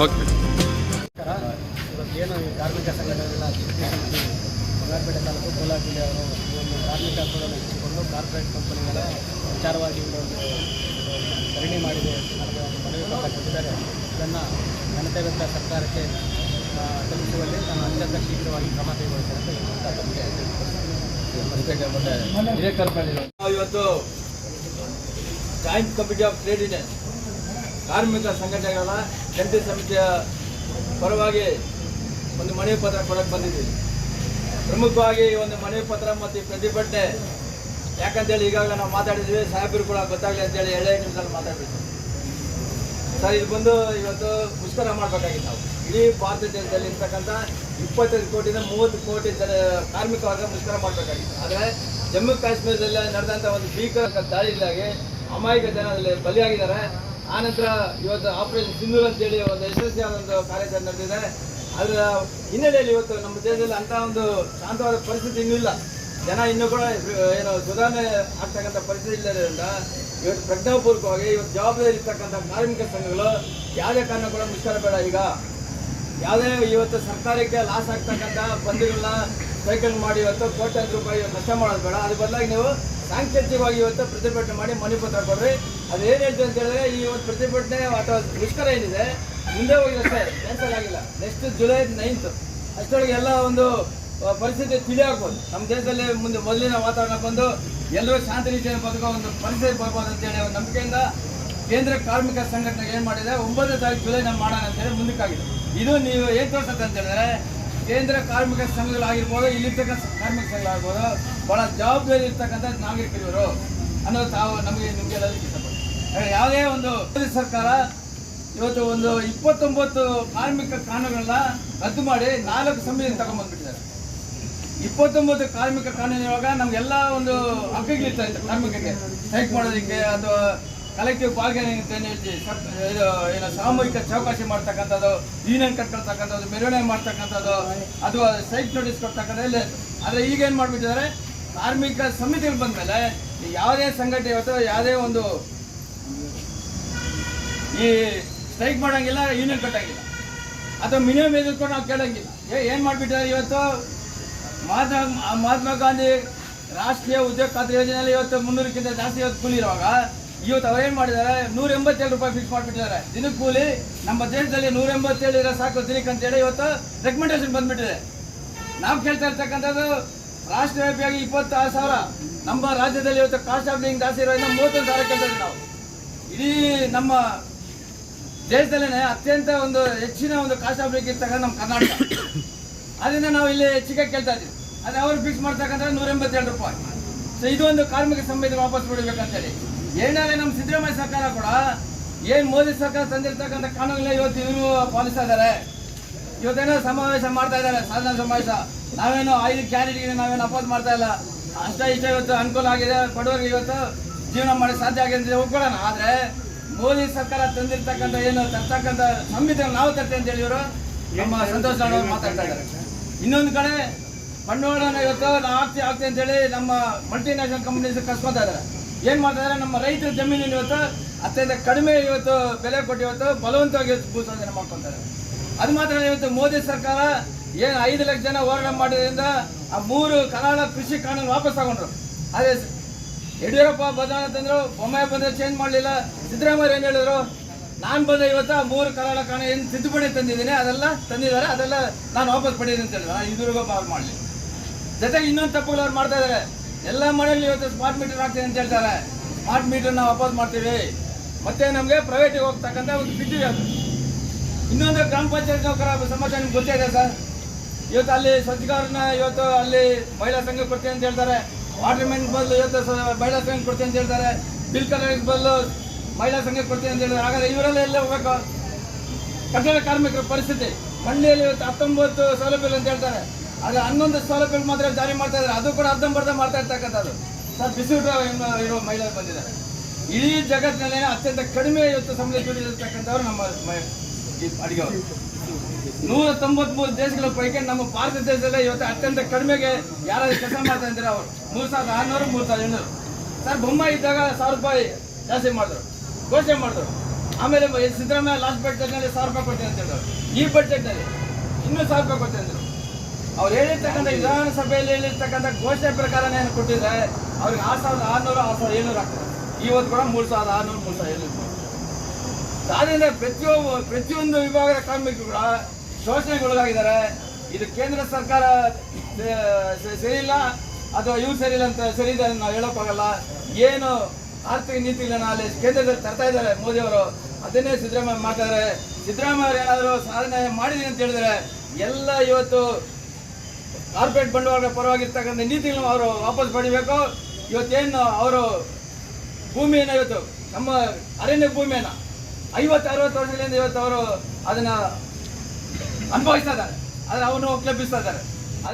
Okay. ಈ ಕಾರ್ಮಿಕ ಸಂಘಟನೆಗಳ ಬಂಗಾರಪೇಟೆ ತಾಲೂಕು ಕೋಲಾರ ಜಿಲ್ಲೆಯವರು ಈ ಒಂದು ಕಾರ್ಮಿಕ ಹಕ್ಕುಗಳನ್ನು ಹೆಚ್ಚಿಕೊಂಡು ಕಾರ್ಪೊರೇಟ್ ಕಂಪನಿಗಳ ವಿಚಾರವಾಗಿ ಒಂದು ಧರಣಿ ಮಾಡಿದೆ ಒಂದು ಮನವಿ ಪತ್ರ ಕೊಟ್ಟಿದ್ದಾರೆ. ಇದನ್ನು ಜನತೆ ವಿರುದ್ಧ ಸರ್ಕಾರಕ್ಕೆ ತಲುಪಿಸುವಲ್ಲಿ ನಾನು ಅತ್ಯಂತ ಶೀಘ್ರವಾಗಿ ಕ್ರಮ ಕೈಗೊಳ್ತೇನೆ ಅಂತ ಇವತ್ತು joint committee of trade union ಕಾರ್ಮಿಕ ಸಂಘಟನೆಗಳ ಜಂಟಿ ಸಮಿತಿಯ ಪರವಾಗಿ ಒಂದು ಮನವಿ ಪತ್ರ ಕೊಡಕ್ಕೆ ಬಂದಿದ್ದೀವಿ ಪ್ರಮುಖವಾಗಿ ಈ ಒಂದು ಮನವಿ ಪತ್ರ ಮತ್ತು ಪ್ರತಿಭಟನೆ ಯಾಕಂತೇಳಿ ಈಗಾಗಲೇ ನಾವು ಮಾತಾಡಿದ್ವಿ. ಸಾಹೇಬರು ಕೂಡ ಗೊತ್ತಾಗಲಿ ಅಂತೇಳಿ ಎಳೆ ನಿಮಿಷದಲ್ಲಿ ಮಾತಾಡಬೇಕು. ಸರ್, ಇದು ಬಂದು ಇವತ್ತು ಮುಷ್ಕರ ಮಾಡಬೇಕಾಗಿತ್ತು ನಾವು. ಇಡೀ ಭಾರತ ದೇಶದಲ್ಲಿ ಇರ್ತಕ್ಕಂಥ ಇಪ್ಪತ್ತೈದು ಕೋಟಿಯಿಂದ ಮೂವತ್ತು ಕೋಟಿ ಜನ ಕಾರ್ಮಿಕ ವರ್ಗ ಮುಷ್ಕರ ಮಾಡಬೇಕಾಗಿತ್ತು. ಆದರೆ ಜಮ್ಮು ಕಾಶ್ಮೀರದಲ್ಲಿ ನಡೆದಂಥ ಒಂದು ಭೀಕರ ದಾಳಿಯಿಂದಾಗಿ ಅಮಾಯಕ ಜನ ಅದರಲ್ಲಿ ಬಲಿಯಾಗಿದ್ದಾರೆ. ಆನಂತರ ಇವತ್ತು ಆಪರೇಷನ್ ಸಿಂಧೂರ್ ಅಂತೇಳಿ ಒಂದು ಯಶಸ್ವಿ ಒಂದು ಕಾರ್ಯಾಚರಣೆ ನಡೆದಿದೆ. ಅದರ ಹಿನ್ನೆಲೆಯಲ್ಲಿ ಇವತ್ತು ನಮ್ಮ ದೇಶದಲ್ಲಿ ಅಂಥ ಒಂದು ಶಾಂತವಾದ ಪರಿಸ್ಥಿತಿ ಇನ್ನೂ ಇಲ್ಲ. ಜನ ಇನ್ನೂ ಕೂಡ ಏನು ಸುಧಾರಣೆ ಆಗ್ತಕ್ಕಂಥ ಪರಿಸ್ಥಿತಿ ಇಲ್ಲದ್ರಿಂದ ಇವತ್ತು ಪ್ರಜ್ಞಾಪೂರ್ವಕವಾಗಿ ಇವತ್ತು ಜವಾಬ್ದಾರಿ ಇರ್ತಕ್ಕಂಥ ಕಾರ್ಮಿಕ ಸಂಘಗಳು ಯಾವುದೇ ಕಾರಣ ಕೂಡ ಮುಷ್ಕರ ಬೇಡ ಈಗ. ಯಾವುದೇ ಇವತ್ತು ಸರ್ಕಾರಕ್ಕೆ ಲಾಸ್ ಆಗ್ತಕ್ಕಂಥ ಬಂದಿಗಳನ್ನ ಸೈಕಲ್ ಮಾಡಿ ಇವತ್ತು ಕೋಟ್ಯಾಂತರ ರೂಪಾಯಿ ನಷ್ಟ ಮಾಡೋದು ಬೇಡ. ಅದು ಬದಲಾಗಿ ನೀವು ಸಾಂಕೇತಿಕವಾಗಿ ಇವತ್ತು ಪ್ರತಿಭಟನೆ ಮಾಡಿ ಮನೆ ಪತ್ರ ಕೊಡ್ರಿ ಅದು ಏನು ಹೇಳ್ತೀವಿ ಅಂತ ಹೇಳಿದ್ರೆ, ಈ ಒಂದು ಪ್ರತಿಭಟನೆ ಅಥವಾ ಮುಷ್ಕರ ಏನಿದೆ, ಮುಂದೆ ಹೋಗಿದಷ್ಟೇ ಕ್ಯಾನ್ಸಲ್ ಆಗಿಲ್ಲ. ನೆಕ್ಸ್ಟ್ ಜುಲೈ ನೈನ್ತ್ ಅಷ್ಟರೊಳಗೆ ಎಲ್ಲ ಒಂದು ಪರಿಸ್ಥಿತಿ ತಿಳಿ ಆಗ್ಬೋದು. ನಮ್ಮ ದೇಶದಲ್ಲಿ ಮುಂದೆ ಮೊದಲಿನ ವಾತಾವರಣ ಬಂದು ಎಲ್ಲರೂ ಶಾಂತಿ ರೀತಿಯಲ್ಲಿ ಬದುಕೋ ಒಂದು ಪರಿಸ್ಥಿತಿ ಬರ್ಬೋದು ಅಂತೇಳಿ ಒಂದು ನಂಬಿಕೆಯಿಂದ ಕೇಂದ್ರ ಕಾರ್ಮಿಕ ಸಂಘಟನೆ ಏನು ಮಾಡಿದೆ, ಒಂಬತ್ತನೇ ತಾರೀಕು ಜುಲೈ ನಾವು ಮಾಡೋಣ ಅಂತೇಳಿ ಮುಂದಕ್ಕಾಗಿದೆ. ಇದು ನೀವು ಏನು ತೋರಿಸುತ್ತೆ ಅಂತ ಹೇಳಿದ್ರೆ ಕೇಂದ್ರ ಕಾರ್ಮಿಕ ಸಂಘಗಳಾಗಿರ್ಬೋದು ಇಲ್ಲಿರ್ತಕ್ಕಂಥ ಕಾರ್ಮಿಕ ಸಂಘಗಳಾಗ್ಬೋದು ಭಾಳ ಜವಾಬ್ದಾರಿ ಇರ್ತಕ್ಕಂಥ ನಾಗರಿಕರಿವರು ಅನ್ನೋದು ತಾವು ನಮಗೆ ನಿಮಗೆ ಹೇಳೋದಕ್ಕೆ ಇಷ್ಟಪಡ್ತೀನಿ. ಯಾವುದೇ ಒಂದು ಮೋದಿ ಸರ್ಕಾರ ಇವತ್ತು ಒಂದು ಇಪ್ಪತ್ತೊಂಬತ್ತು ಕಾರ್ಮಿಕ ಕಾನೂನುಗಳನ್ನ ರದ್ದು ಮಾಡಿ ನಾಲ್ಕು ಸಂವಿಧಾನ ತಗೊಂಡ್ಬಂದ್ಬಿಟ್ಟಿದ್ದಾರೆ. ಇಪ್ಪತ್ತೊಂಬತ್ತು ಕಾರ್ಮಿಕ ಕಾನೂನಿನೊಳಗ ನಮ್ಗೆಲ್ಲ ಒಂದು ಹಕ್ಕುಗಳಿರ್ತಾ ಇತ್ತು ಕಾರ್ಮಿಕರಿಗೆ. ಸ್ಟ್ರೈಕ್ ಮಾಡೋದಕ್ಕೆ ಅಥವಾ ಕಲೆಕ್ಟಿವ್ ಬಾರ್ಗೇನಿಂಗ್ ಅಂತ ಏನ್ ಏನೋ ಸಾಮೂಹಿಕ ಚೌಕಾಸಿ ಮಾಡ್ತಕ್ಕಂಥದ್ದು ಯೂನಿಯನ್ ಕಟ್ಕೊಳ್ತಕ್ಕಂಥದ್ದು ಮೆರವಣಿಗೆ ಮಾಡ್ತಕ್ಕಂಥದ್ದು ಅಥವಾ ಸೈಟ್ ನೋಟಿಸ್ ಕೊಡ್ತಕ್ಕಂಥ ಇಲ್ಲ ಆದರೆ ಈಗ ಏನು ಮಾಡಿಬಿಟ್ಟಿದ್ದಾರೆ? ಕಾರ್ಮಿಕ ಸಮಿತಿಗಳು ಬಂದಮೇಲೆ ಯಾವುದೇ ಸಂಘಟನೆ ಅಥವಾ ಯಾವುದೇ ಒಂದು ಈ ಸ್ಟ್ರೈಕ್ ಮಾಡೋಂಗಿಲ್ಲ ಯೂನಿಯನ್ ಕಟ್ಟೋಂಗಿಲ್ಲ ಅಥವಾ ಮಿನಿಮಮ್ ವೇಜಸ್ ಕೂಡ ನಾವು ಕೇಳೋಂಗಿಲ್ಲ. ಏನು ಮಾಡಿಬಿಟ್ಟಿದ್ದಾರೆ ಇವತ್ತು? ಮಹಾತ್ಮ ಮಹಾತ್ಮ ಗಾಂಧಿ ರಾಷ್ಟ್ರೀಯ ಉದ್ಯೋಗ ಖಾತ್ರಿ ಯೋಜನೆಯಲ್ಲಿ ಇವತ್ತು ಮುನ್ನೂರಕ್ಕಿಂತ ಜಾಸ್ತಿ ಇವತ್ತು ಕೂಲಿ ಇರುವಾಗ ಇವತ್ತು ಅವ್ರೇನು ಮಾಡಿದ್ದಾರೆ? ನೂರ ಎಂಬತ್ತೇಳು ರೂಪಾಯಿ ಫಿಕ್ಸ್ ಮಾಡಿಬಿಟ್ಟಿದ್ದಾರೆ. ದಿನಕ್ಕೆ ಕೂಲಿ ನಮ್ಮ ದೇಶದಲ್ಲಿ ನೂರ ಎಂಬತ್ತೇಳು ಇರೋ ಸಾಕು ದಿನಕ್ಕೆ ಅಂತೇಳಿ ಇವತ್ತು ರೆಕಮೆಂಡೇಶನ್ ಬಂದ್ಬಿಟ್ಟಿದೆ. ನಾವು ಕೇಳ್ತಾ ಇರ್ತಕ್ಕಂಥದ್ದು ರಾಷ್ಟ್ರವ್ಯಾಪಿಯಾಗಿ ಇಪ್ಪತ್ತಾರು ಸಾವಿರ. ನಮ್ಮ ರಾಜ್ಯದಲ್ಲಿ ಇವತ್ತು ಕಾಸ್ಟ್ ಆಫ್ ಲಿವಿಂಗ್ ಜಾಸ್ತಿ ಇರೋದ್ರಿಂದ ಮೂವತ್ತೊಂದು ಸಾವಿರ ಕೇಳ್ತಾ ನಾವು. ಇಡೀ ನಮ್ಮ ದೇಶದಲ್ಲೇ ಅತ್ಯಂತ ಒಂದು ಹೆಚ್ಚಿನ ಒಂದು ಕಾಸ್ಟ್ ಆಫ್ ಲಿವಿಂಗ್ ಇರ್ತಕ್ಕಂಥ ನಮ್ಮ ಕರ್ನಾಟಕ. ಅದರಿಂದ ನಾವು ಇಲ್ಲಿ ಹೆಚ್ಚಿಗೆ ಕೇಳ್ತಾ ಇದ್ದೀವಿ. ಅದೇ ಅವ್ರು ಫಿಕ್ಸ್ ಮಾಡ್ತಕ್ಕಂಥ ನೂರ ಎಂಬತ್ತೆರಡು ರೂಪಾಯಿ. ಸೊ ಇದು ಒಂದು ಕಾರ್ಮಿಕ ಸಂಬಂಧ ವಾಪಸ್ ಬಿಡಬೇಕಂತೇಳಿ ಏನಾದ್ರೆ ನಮ್ಮ ಸಿದ್ದರಾಮಯ್ಯ ಸರ್ಕಾರ ಕೂಡ, ಏನ್ ಮೋದಿ ಸರ್ಕಾರ ತಂದಿರ್ತಕ್ಕಂಥ ಕಾನೂನಿಲ್ಲ ಇವತ್ತು ಇವರು ಪಾಲಿಸ್ತಾ ಇದ್ದಾರೆ ಇವತ್ತೇನೋ ಸಮಾವೇಶ ಮಾಡ್ತಾ ಇದ್ದಾರೆ ಸಾಧನ ಸಮಾವೇಶ. ನಾವೇನು ಐದು ಕ್ಯಾಂಡಿಡೇಟ್ಗೆ ನಾವೇನು ಅಪೋಸ್ ಮಾಡ್ತಾ ಇಲ್ಲ. ಅಷ್ಟ ಇಷ್ಟ ಇವತ್ತು ಅನುಕೂಲ ಆಗಿದೆ, ಬಡವರಿಗೆ ಇವತ್ತು ಜೀವನ ಮಾಡಿ ಸಾಧ್ಯ ಆಗಿದೆ ಅಂತ ಒಪ್ಕೊಳ್ಳೋಣ ಆದ್ರೆ ಮೋದಿ ಸರ್ಕಾರ ತಂದಿರ್ತಕ್ಕಂಥ ಏನು ತರ್ತಕ್ಕಂಥ ಸಂವಿಧಾನ ನಾವು ತರ್ತೇವೆ ಅಂತ ಹೇಳಿ ಇವರು ನಮ್ಮ ಸಂತೋಷ್ ಮಾತಾಡ್ತಾ ಇದ್ದಾರೆ. ಇನ್ನೊಂದು ಕಡೆ ಬಂಡವಾಳನ ಇವತ್ತು ನಾ ಆಗ್ತಿ ಆಗ್ತಿ ಅಂತೇಳಿ ನಮ್ಮ ಮಲ್ಟಿನ್ಯಾಷನಲ್ ಕಂಪನೀಸ್ ಕಸ್ಕೊತಾ ಇದ್ದಾರೆ. ಏನ್ ಮಾಡ್ತಾ ಇದ್ದಾರೆ ನಮ್ಮ ರೈತರ ಜಮೀನಿನ ಇವತ್ತು ಅತ್ಯಂತ ಕಡಿಮೆ ಇವತ್ತು ಬೆಲೆ ಕೊಟ್ಟು ಇವತ್ತು ಬಲವಂತವಾಗಿ ಇವತ್ತು ಭೂಸ್ವಾಧೀನ ಮಾಡ್ಕೊಂತಾರೆ. ಅದು ಮಾತ್ರ ಇವತ್ತು ಮೋದಿ ಸರ್ಕಾರ ಏನ್ ಐದು ಲಕ್ಷ ಜನ ಹೋರಾಟ ಮಾಡೋದ್ರಿಂದ ಆ ಮೂರು ಕರಾಳ ಕೃಷಿ ಕಾನೂನು ವಾಪಸ್ ತಗೊಂಡ್ರು. ಅದೇ ಯಡಿಯೂರಪ್ಪ ಬದಲಾವಣೆ ತಂದ್ರು ಬೊಮ್ಮಾಯಿ ಬಂದ್ರೆ ಚೇಂಜ್ ಮಾಡಲಿಲ್ಲ. ಸಿದ್ದರಾಮಯ್ಯ ಏನ್ ಹೇಳಿದ್ರು? ನಾನು ಬಂದ ಇವತ್ತು ಮೂರು ಕರಾಳ ಕಾನೂನು ಏನು ತಿದ್ದುಪಡಿ ತಂದಿದ್ದೀನಿ, ಅದೆಲ್ಲ ತಂದಿದ್ದಾರೆ, ಅದೆಲ್ಲ ನಾನು ವಾಪಸ್ ಪಡೆಯೋದು ಅಂತ ಹೇಳಿದ್ರು. ನಾನು ಇದುವರೆಗೂ ಮಾಡಲಿ. ಜೊತೆಗೆ ಇನ್ನೊಂದು ತಪ್ಪುಗಳು ಅವ್ರು ಮಾಡ್ತಾ ಇದ್ದಾರೆ. ಎಲ್ಲ ಮನೆಯಲ್ಲಿ ಇವತ್ತು ಸ್ಮಾರ್ಟ್ ಮೀಟರ್ ಹಾಕ್ತೀನಿ ಅಂತ ಹೇಳ್ತಾರೆ. ಸ್ಮಾರ್ಟ್ ಮೀಟರ್ ನಾವು ವಾಪಸ್ ಮಾಡ್ತೀವಿ. ಮತ್ತೆ ನಮಗೆ ಪ್ರೈವೇಟಿಗೆ ಹೋಗ್ತಕ್ಕಂಥ ಒಂದು ಬಿಟ್ಟಿದೆ ಅದು. ಇನ್ನೊಂದು ಗ್ರಾಮ ಪಂಚಾಯತ್ ನೌಕರ ಸಮಾಚಾರ ನಿಮ್ಗೆ ಗೊತ್ತೇ ಸರ್. ಇವತ್ತು ಅಲ್ಲಿ ಸ್ವಚ್ಛಗಾರನ ಇವತ್ತು ಅಲ್ಲಿ ಮಹಿಳಾ ಸಂಘ ಕೊಡ್ತೀನಿ ಅಂತ ಹೇಳ್ತಾರೆ. ವಾಟರ್ ಮ್ಯಾನ್ ಬದಲು ಇವತ್ತು ಮಹಿಳಾ ಸಂಘ ಕೊಡ್ತೀನಿ ಅಂತ ಹೇಳ್ತಾರೆ. ಬಿಲ್ ಕಲೆಕ್ಟರ್ ಬದಲು ಮಹಿಳಾ ಸಂಘ ಕೊಡ್ತೀನಿ ಅಂತ ಹೇಳ್ತಾರೆ. ಹಾಗಾದ್ರೆ ಇವರೆಲ್ಲ ಎಲ್ಲ ಹೋಗ್ಬೇಕು? ಕಟ್ಟಡ ಕಾರ್ಮಿಕರ ಪರಿಸ್ಥಿತಿ. ಮಂಡ್ಯದಲ್ಲಿ ಇವತ್ತು ಹತ್ತೊಂಬತ್ತು ಸೌಲಭ್ಯಗಳು ಅಂತ ಹೇಳ್ತಾರೆ. ಆದ್ರೆ ಹನ್ನೊಂದು ಸೌಲಭ್ಯಗಳು ಮಾತ್ರ ಜಾರಿ ಮಾಡ್ತಾ ಇದ್ದಾರೆ. ಅದು ಕೂಡ ಅರ್ಧಂಬರ್ಧ ಮಾಡ್ತಾ ಇರ್ತಕ್ಕಂಥದ್ದು. ಸರ್ ಬಿಸಿ ಇರೋ ಮಹಿಳೆಯರು ಬಂದಿದ್ದಾರೆ. ಇಡೀ ಜಗತ್ತಿನಲ್ಲಿ ಅತ್ಯಂತ ಕಡಿಮೆ ಇವತ್ತು ಸಮಯ ದುಡಿದಿರ್ತಕ್ಕಂಥವ್ರು ನಮ್ಮ ಅಡಿಗೆವರು ನೂರ ತೊಂಬತ್ಮೂರು ದೇಶಗಳ ಪೈಕಿ ನಮ್ಮ ಭಾರತ ದೇಶದಲ್ಲೇ ಇವತ್ತು ಅತ್ಯಂತ ಕಡಿಮೆಗೆ ಯಾರಾದ್ರೂ ಕೆಲಸ ಮಾಡ್ತಾ ಇದ್ದಾರೆ ಅವರು? ಮೂರು ಸಾವಿರದ ಆರುನೂರು, ಮೂರು ಸಾವಿರದ ಎಂಟುನೂರು ಸರ್, ಬೊಮ್ಮಾಯಿ ಇದ್ದಾಗ ಸಾವಿರ ರೂಪಾಯಿ ಜಾಸ್ತಿ ಮಾಡಿದ್ರು. ಘೋಷಣೆ ಮಾಡಿದ್ರು. ಆಮೇಲೆ ಸಿದ್ದರಾಮಯ್ಯ ಲಾಸ್ಟ್ ಬಜೆಟ್ನಲ್ಲಿ ಸಾವಿರ ರೂಪಾಯಿ ಕೊಡ್ತೀನಿ ಅಂತ ಹೇಳಿದ್ರು. ಈ ಬಜೆಟ್ನಲ್ಲಿ ಇನ್ನೂ ಸಾವಿರ ರೂಪಾಯಿ ಕೊಡ್ತೀನಿ ಅಂದರು. ಅವ್ರು ಹೇಳಿರ್ತಕ್ಕಂಥ ವಿಧಾನಸಭೆಯಲ್ಲಿ ಹೇಳಿರ್ತಕ್ಕಂಥ ಘೋಷಣೆ ಪ್ರಕಾರ ಏನು ಕೊಟ್ಟಿದ್ದಾರೆ ಅವ್ರಿಗೆ ಆರು ಸಾವಿರದ ಆರುನೂರು, ಆರು ಸಾವಿರದ ಏಳ್ನೂರು ಆಗ್ತದೆ. ಇವತ್ತು ಕೂಡ ಮೂರು ಸಾವಿರದ ಆರುನೂರು, ಮೂರು ಸಾವಿರ ಏಳ್ನೂರು. ಆದ್ದರಿಂದ ಪ್ರತಿಯೊಬ್ಬ, ಪ್ರತಿಯೊಂದು ವಿಭಾಗದ ಕಾರ್ಮಿಕರು ಕೂಡ ಶೋಷಣೆಗೆ ಒಳಗಾಗಿದ್ದಾರೆ ಇದು ಕೇಂದ್ರ ಸರ್ಕಾರ ಸರಿಯಿಲ್ಲ, ಅಥವಾ ಇವ್ರು ಸರಿಯಿಲ್ಲ ಅಂತ ಸರಿ ಇದೆ ನಾವು ಹೇಳೋಕ್ಕಾಗಲ್ಲ. ಏನು ಆರ್ಥಿಕ ನೀತಿಗಳನ್ನ ಅಲ್ಲಿ ಕೇಂದ್ರದಲ್ಲಿ ತರ್ತಾ ಇದ್ದಾರೆ ಮೋದಿಯವರು ಅದನ್ನೇ ಸಿದ್ದರಾಮಯ್ಯ ಮಾಡ್ತಾರೆ ಸಿದ್ದರಾಮಯ್ಯ ಅವರು ಏನಾದರೂ ಸಾಧನೆ ಮಾಡಿದೀನಿ ಅಂತ ಹೇಳಿದ್ರೆ ಎಲ್ಲ ಇವತ್ತು ಕಾರ್ಪೊರೇಟ್ ಬಂಡವಾಳ ಪರವಾಗಿರ್ತಕ್ಕಂಥ ನೀತಿಗಳನ್ನು ಅವರು ವಾಪಸ್ ಪಡಿಬೇಕು. ಇವತ್ತೇನು ಅವರು ಭೂಮಿಯನ್ನು ಇವತ್ತು ನಮ್ಮ ಅರಣ್ಯ ಭೂಮಿಯನ್ನು ಐವತ್ತು ಅರವತ್ತು ವರ್ಷಗಳಿಂದ ಇವತ್ತು ಅವರು ಅದನ್ನ ಅನುಭವಿಸ್ತಾ ಇದ್ದಾರೆ. ಆದರೆ ಅವನು ಕ್ಲಬ್ಬಿಸ್ತಾ ಇದ್ದಾರೆ.